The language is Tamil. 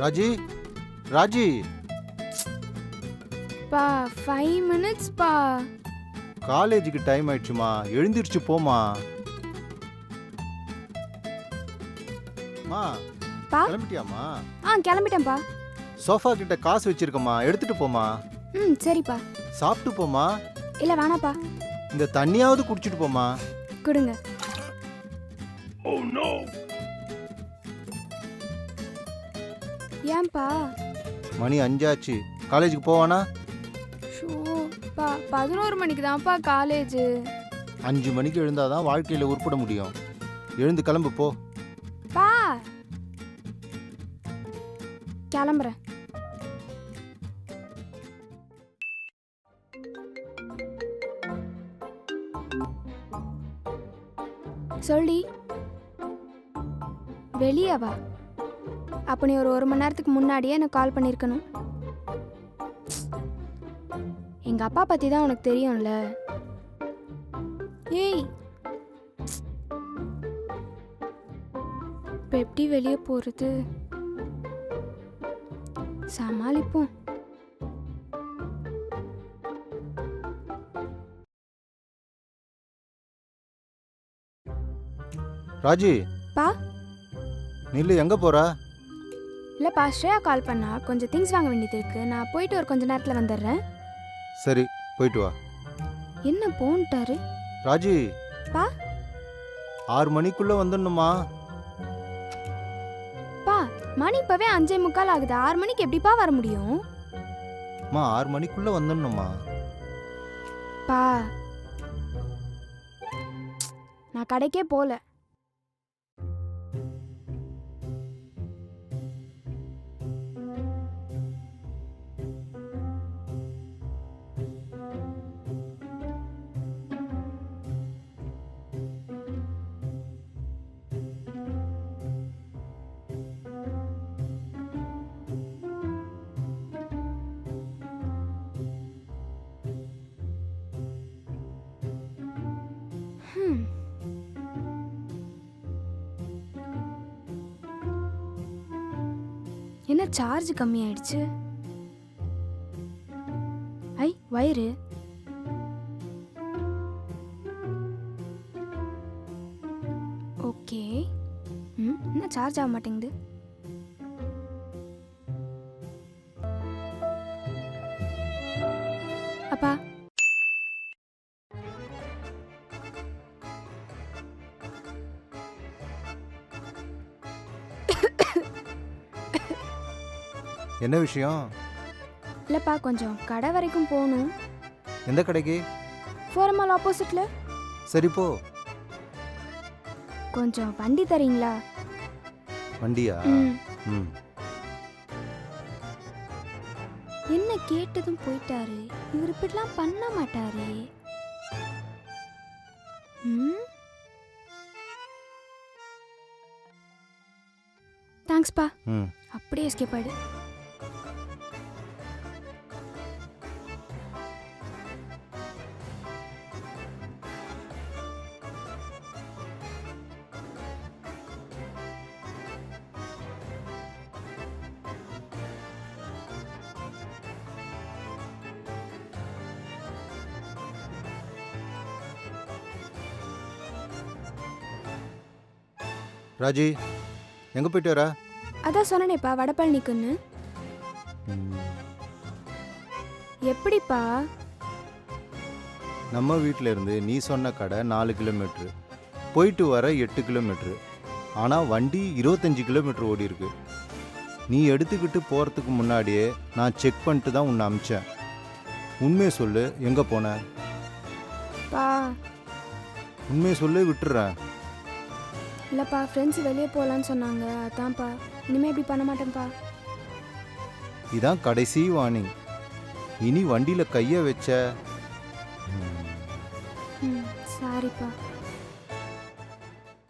ராஜி ராஜி. பா ஃபைவ் மினிட்ஸ் பா. காலேஜுக்கு டைம் ஆயிடுச்சுமா. எழுந்திருச்சு போமா மா பா. கிளம்பிட்டியாமா ஆ கிளம்பிட்டேன்ப்பா சோஃபா கிட்ட காசு வச்சிருக்கம்மா. எடுத்துட்டு போமா ம் சரிப்பா. சாப்பிட்டு போமா இல்லை வேணாப்பா. இந்த தண்ணியாவது குடிச்சிட்டு போமா கொடுங்க. ஏன்பா? மணி அஞ்சாச்சு. காலேஜுக்கு போவானா? ஷோ பா பதினோரு மணிக்கு தான்ப்பா காலேஜ். அஞ்சு மணிக்கு எழுந்தாதான் வாழ்க்கையில உருப்பட முடியும். எழுந்து கிளம்பு போ. பா. கிளம்புறேன். சொல்லி. வெளியே வா. அப்போ நீ ஒரு ஒரு மணி நேரத்துக்கு முன்னாடியே எனக்கு கால் பண்ணியிருக்கணும் எங்க அப்பா பத்தி தான் உனக்கு தெரியும்ல? ஏய்! இப்போ எப்படி வெளியே போகிறது சமாளிப்போம். ராஜி! பா? நில்லு எங்க போற? இல்லைப்பா ஸ்ரேயா கால் பண்ணா. கொஞ்சம் திங்ஸ் வாங்க வேண்டியது இருக்கு. நான் போயிட்டு ஒரு கொஞ்ச நேரத்தில் வந்துடுறேன். சரி போயிட்டு வா. என்ன போன்ட்டாரு? ராஜி. பா. ஆறு மணிக்குள்ள வந்துடணுமா? பா மணி இப்போவே அஞ்சே முக்கால் ஆகுது. ஆறு மணிக்கு எப்படிப்பா வர முடியும்? அம்மா ஆறு மணிக்குள்ள வந்துடணுமா? பா. நான் கடைக்கே போகல என்ன சார்ஜ் கம்மியாயிடுச்சு? ஐ வயிறு. ஓகே. ம் என்ன சார்ஜ் ஆக மாட்டேங்குது. அப்பா என்ன விஷயம்? இல்லைப்பா கொஞ்சம் கடை வரைக்கும் போகணும். எந்த கடைக்கு? ஃபோரமால் ஆப்போசிட்ல சரி போ. கொஞ்சம் வண்டி தரீங்களா? வண்டியா? ம். ம். என்ன கேட்டதும் போயிட்டாரு. இவர் இப்படிலாம் பண்ண மாட்டாரே. ம். தேங்க்ஸ்ப்பா ம். அப்படியே எஸ்கேப் ஆயிடு. ராஜி எங்க போயிட்டு வர? அதான் சொன்னனேப்பா வடபழனிக்குன்னு. எப்படிப்பா? நம்ம வீட்டில இருந்து நீ சொன்ன கடை நாலு கிலோமீட்ரு. போயிட்டு வர எட்டு கிலோமீட்ரு. ஆனால் வண்டி இருபத்தஞ்சி கிலோமீட்டர் ஓடி இருக்கு. நீ எடுத்துக்கிட்டு போகிறதுக்கு முன்னாடியே நான் செக் பண்ணிட்டு தான் உன்னை அமிச்சேன். உண்மையை சொல்லு எங்கே போன? பா. உண்மையை சொல்லு விட்டுறேன். இல்லைப்பா ஃப்ரெண்ட்ஸ் வெளியே போகலான்னு சொன்னாங்க. அதான்ப்பா. இனிமே இப்படி பண்ண மாட்டேன்ப்பா. இதான் கடைசி வார்னிங் இனி வண்டியில் கையை வச்ச ம் சாரிப்பா.